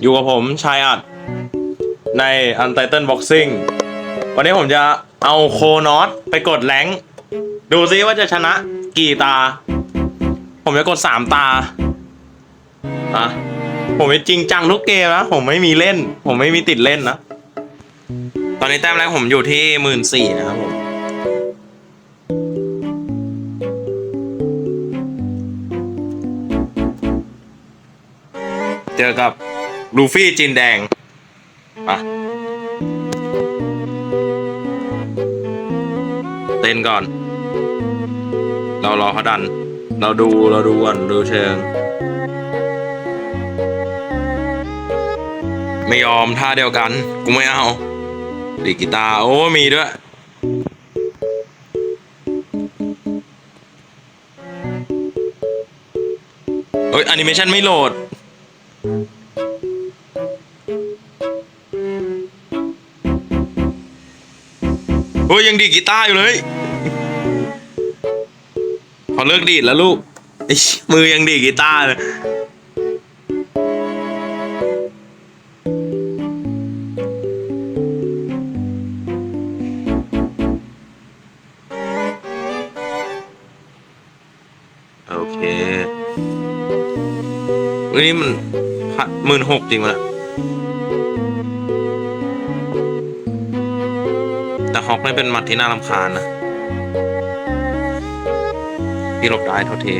อยู่กับผมชายอัด ใน Untitled Boxing วันนี้ผมจะเอาโคนอสไปกดแรงดูซิว่าจะชนะกี่ตา ผมจะกดสามตาอะผมจะจริงจังทุกเกมนะ ผมไม่มีเล่น ผมไม่มีติดเล่นนะ ตอนนี้แต้มแรกผมอยู่ที่หมื่นสี่นะครับผม เจอกับลูฟี่จินแดงปะเต้นก่อน เรารอเขาดัน เราดูเราดูก่อนดูเชิง ไม่ยอมท่าเดียวกัน กูไม่เอา ดีกีตาร์โอ้มีด้วยเฮ้ยแอนิเมชันไม่โหลด โอ้ยยังดีดกีตาร์อยู่เลย พอเลิกดีดแล้วลูกมือยังดีดกีตาร์เลย หมื่นหกจริงวะแต่ฮอกนี่เป็นหมัดที่น่ารำคาญนะพี่หลบได้เท่าที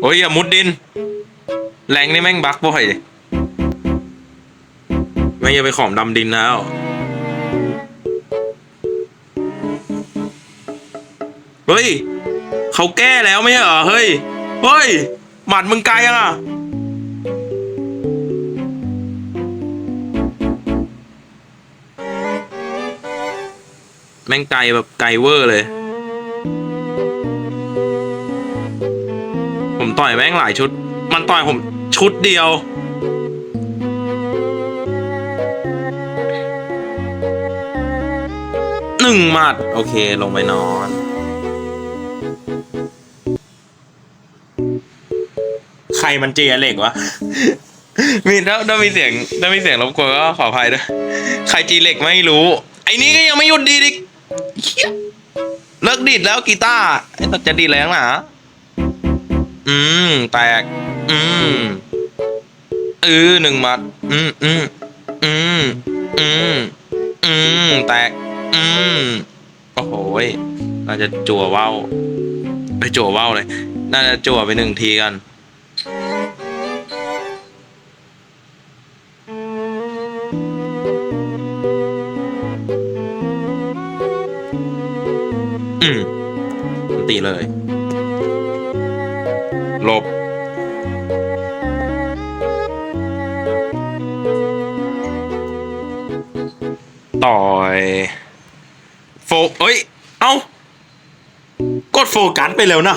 โอ้ยอย่ามุดดิน แรงนี่แม่งบักบ่อย ไม่อย่าไปขอมดำดินแล้ว เฮ้ย เขาแก้แล้วไม่เหรอ เฮ้ย เฮ้ย หมัดมึงไกลยังอะแม่งไกลแบบไกลเวอร์เลย ผมต่อยแม่งหลายชุด มันต่อยผมชุดเดียว หนึ่งหมัด โอเค ลงไปนอน ใครมันเจียเหล็กวะ มีถ้าถ้ามีเสียงถ้ามีเสียงรบกวนก็ขออภัยด้วย ใครจีเหล็กไม่รู้ ไอ้นี่ก็ยังไม่หยุดดีดอีกเลิกดีดแล้วกีตาร์ไอ้ตัดจะดีดแรงหนาอืม แตก อืมเออหนึ่งหมัด อืมอืมอืมอืมอืมแตก อืม โอ้โหยน่าจะจั่วว่าวไปจั่วว่าวเลย น่าจะจั่วไปหนึ่งทีกัน อืมตีเลย หลบ ต่อย โฟเอ้ย เอ้ากดโฟกัสไปแล้วนะ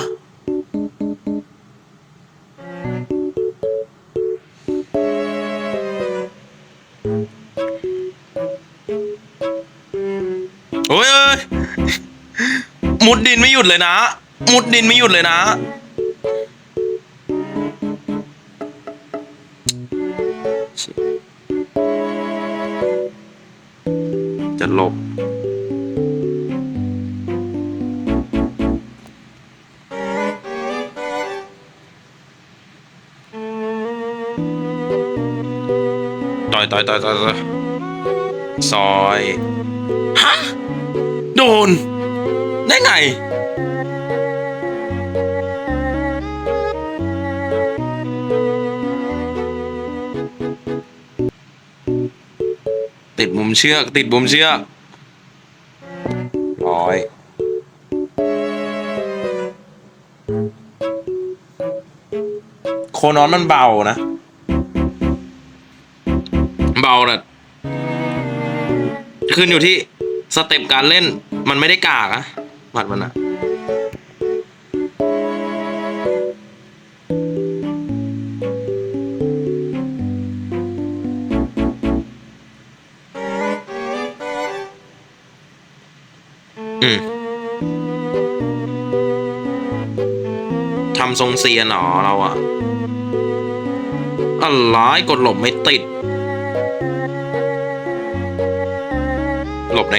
โอ้ยเอ้ยมุดดินไม่หยุดเลยนะ มุดดินไม่หยุดเลยนะ จะหลบ ต่อยต่อยต่อยต่อยต่อยซอยฮะโดน ได้ไงติดมุมเชือก ติดมุมเชือกร้อยโคนอนมันเบานะ เบาน่ยขึ้นอยู่ที่สเต็ปการเล่นมันไม่ได้กากอะหมัดมันอะอืมทำทรงเซียนหรอเราอะอะไรกดหลบไม่ติด หลบไ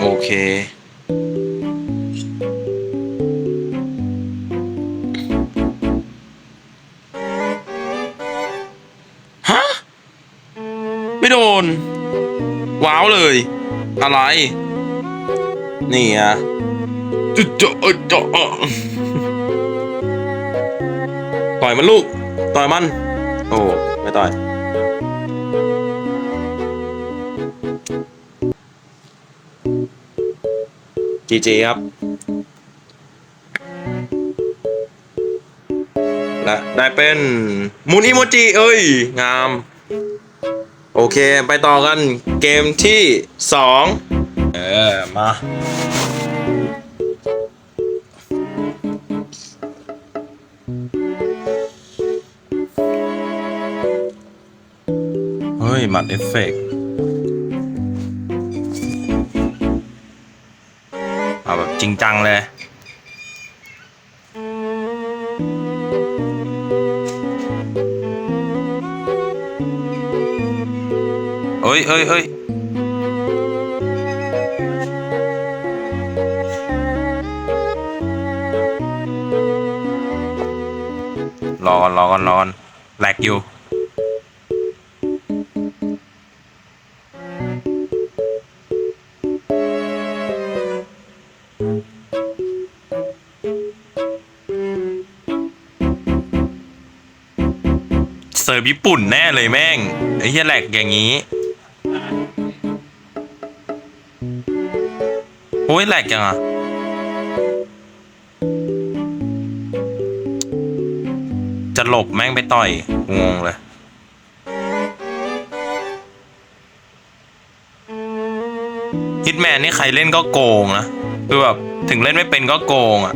โอเคฮะไม่โดน ว้าวเลย อะไร นี่อะจุดจะจะต่อยมันลูก ต่อยมัน โอ้ ไม่ต่อย จีจีครับ และได้เป็นมูนอิโมจิเอ้ย งาม โอเคไปต่อกันเกมที่สองเออ มา เฮ้ย หมัดเอฟเฟกต์ จริงจังเลย เอ้ยเอ้ยเอ้ยรอก่อนรอก่อนรอก่อนแหลกอยู่ เสิร์ฟญี่ปุ่นแน่เลยแม่ง ไอ้เหี้ยแหลกอย่างนี้ โอ้ยแหลกยังอะ จะหลบแม่งไปต่อย งงเลยฮิตแมนนี่ใครเล่นก็โกงนะ คือแบบ ถึงเล่นไม่เป็นก็โกงอะ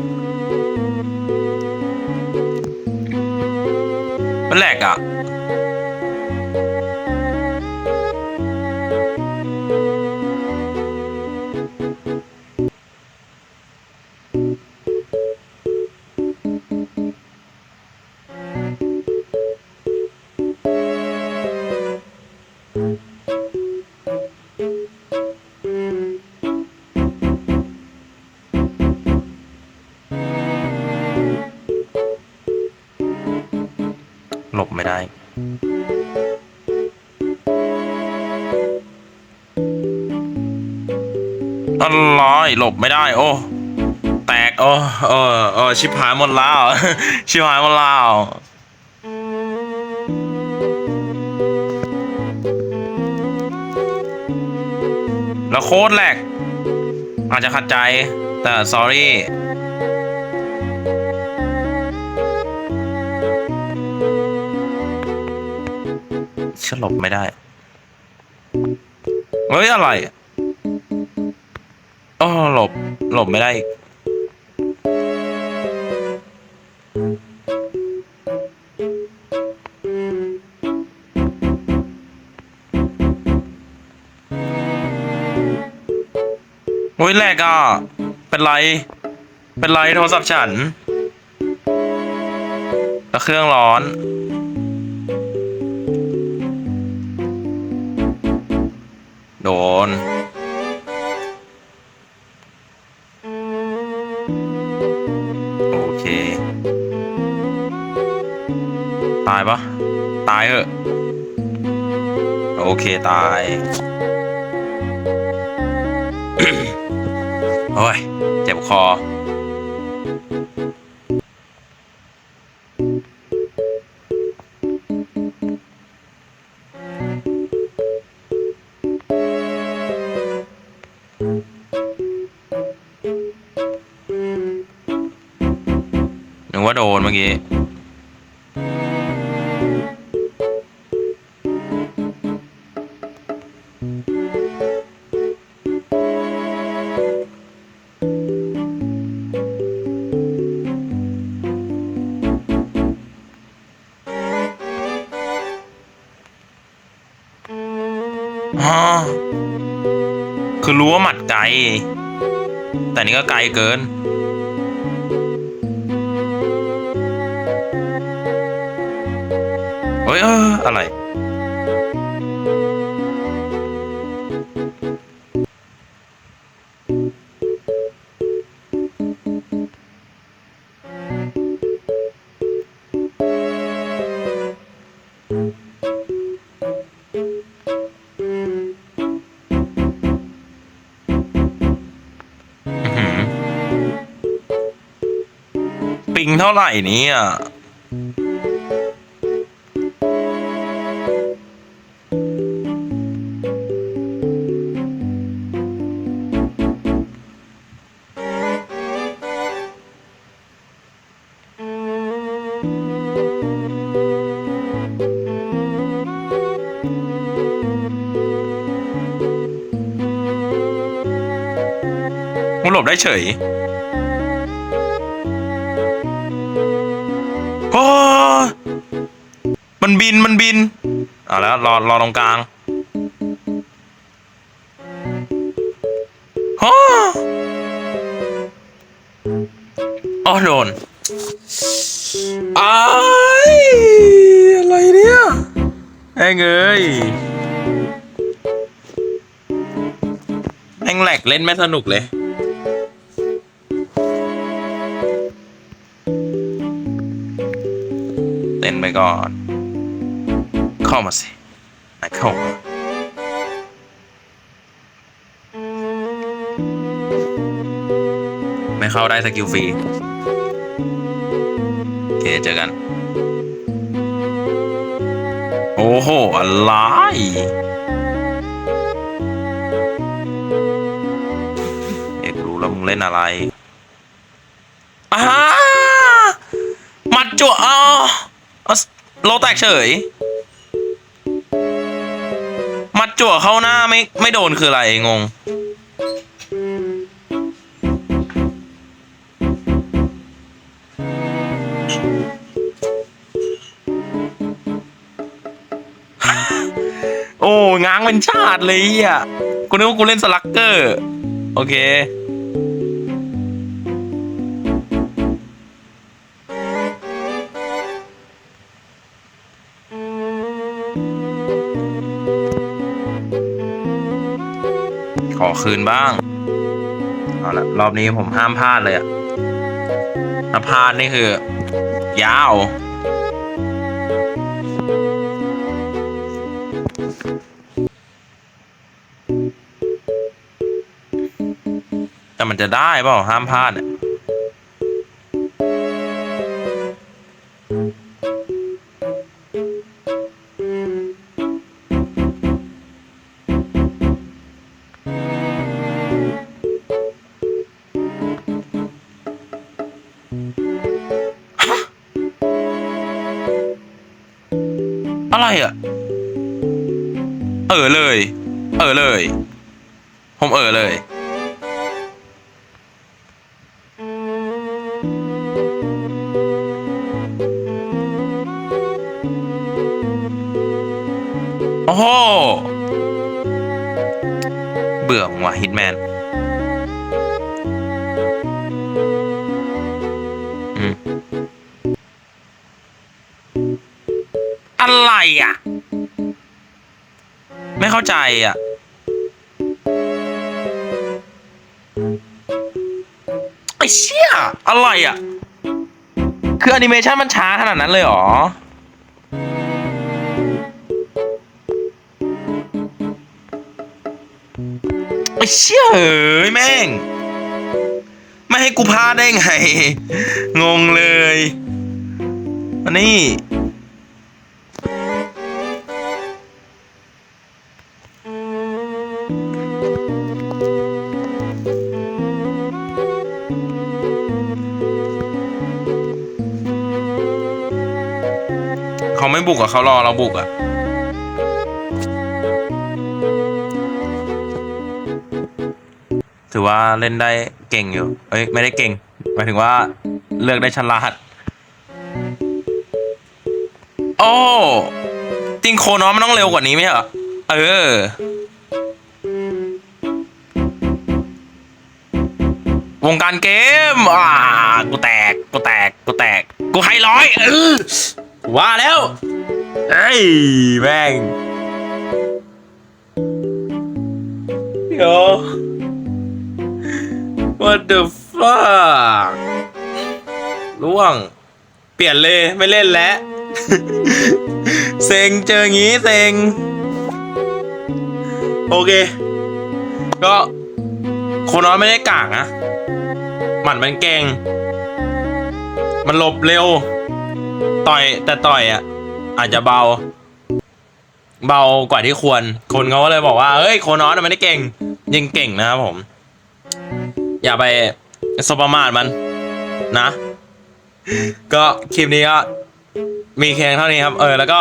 มันแหลกอะ ร้อะไรหลบไม่ได้ โอ้ แตก โอ้เออเออชิบหายหมดแล้ว ชิบหายหมดแล้วแล้วโคตรแหลกอาจจะขัดใจแต่ sorry ฉลบไม่ได้เฮ้ยอะไรอ๋อหลบหลบไม่ได้อีกโอ้ยแหลกอะ เป็นไร เป็นไรโทรศัพท์ฉันแล้วเครื่องร้อน โดน โอเค ตายปะตายเหอะ โอเค ตาย โอ้ย เจ็บคอ ว่าโดนเมื่อกี้อ๋อคือรู้ว่าหมัดไกล แต่นี่ก็ไกลเกิน ฮ้ยเอออะไร ปิงเท่าไหร่เนี่ย เฉยโอ้มันบินมันบินเอาแล้วรอรอตรงกลางโอ้อ๋อโดนอายอะไรเนี่ยแองเอ้ยแองแหลกเล่นไม่สนุกเลย นไปก่อน เข้ามาสิไหนเข้ามาไม่เข้าได้สกิลฟรีโอเคเจอกัน โอ้โห อะไรเอกรู้แล้วมึงเล่นอะไรอ้าหมัดจั่วอ๋อเอา โลแตกเฉย มัดจั่วเข้าหน้าไม่ไม่โดนคืออะไรงง โอ้ง้างเป็นชาติเลยอะกูนึกว่ากูเล่นสลักเกอร์ โอเค ขอคืนบ้าง เอาละรอบนี้ผมห้ามพลาดเลยอะถ้าพลาดนี่คือ ยาว แต่มันจะได้เปล่าห้ามพลาดเนี่ย อะไรอะ เออเลย เออเลย ผมเออเลย โอ้โห เบื่อว่ะฮิตแมน อะไรอะ ไม่เข้าใจอะ ไอ้เชี่ยอะไรอะ คือแอนิเมชันมันช้าขนาดนั้นเลยเหรอไอ้เชี่ยเอ้ยแม่ง ไม่ให้กูพลาดได้ไง งงเลยอันนี้ ไม่บุกอะเขารอเราบุกอะถือว่าเล่นได้เก่งอยู่ เอ้ย ไม่ได้เก่ง หมายถึงว่าเลือกได้ฉลาด โอ้ จริงโคน้องมันต้องเร็วกว่านี้ไหมเหรอ เออ วงการเกม อ่า กูแตก กูแตก กูแตก กูให้ร้อย เออ ว่าแล้ว เอ้ยแม่งเดี๋ยว what the fuck ล่วง เปลี่ยนเลยไม่เล่นแล้วเซ็งเจองี้เซ็ง โอเค ก็โคนน้อยไม่ได้กากนะหมัดมันเก่ง มันหลบเร็ว ต่อยแต่ต่อยอะ อาจจะเบา เบากว่าที่ควร คนเขาก็เลยบอกว่าเฮ้ยโคนอนมันไม่ได้เก่ง ยิงเก่งนะครับผม อย่าไปสบประมาทมัน นะ ก็คลิปนี้ก็มีเพียงเท่านี้ครับ เออ แล้วก็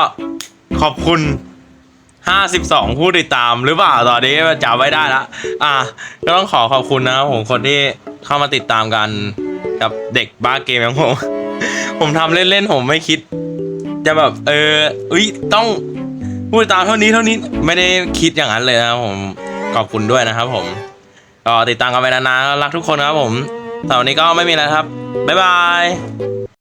ขอบคุณ52ผู้ติดตามหรือเปล่าตอนนี้จำไม่ได้ละอะก็ต้องขอขอบคุณนะครับผมคนที่เข้ามาติดตามกันกับเด็กบ้าเกมของผม ผมทำเล่นๆผมไม่คิด จะแบบ เอออุ้ยต้องพูดตามเท่านี้เท่านี้ไม่ได้คิดอย่างนั้นเลยนะครับผมขอบคุณด้วยนะครับ ผมก็ติดตามกันไปนานๆรักทุกคนนะครับผมสำหรับวันนี้ก็ไม่มีแล้วครับบ๊ายบาย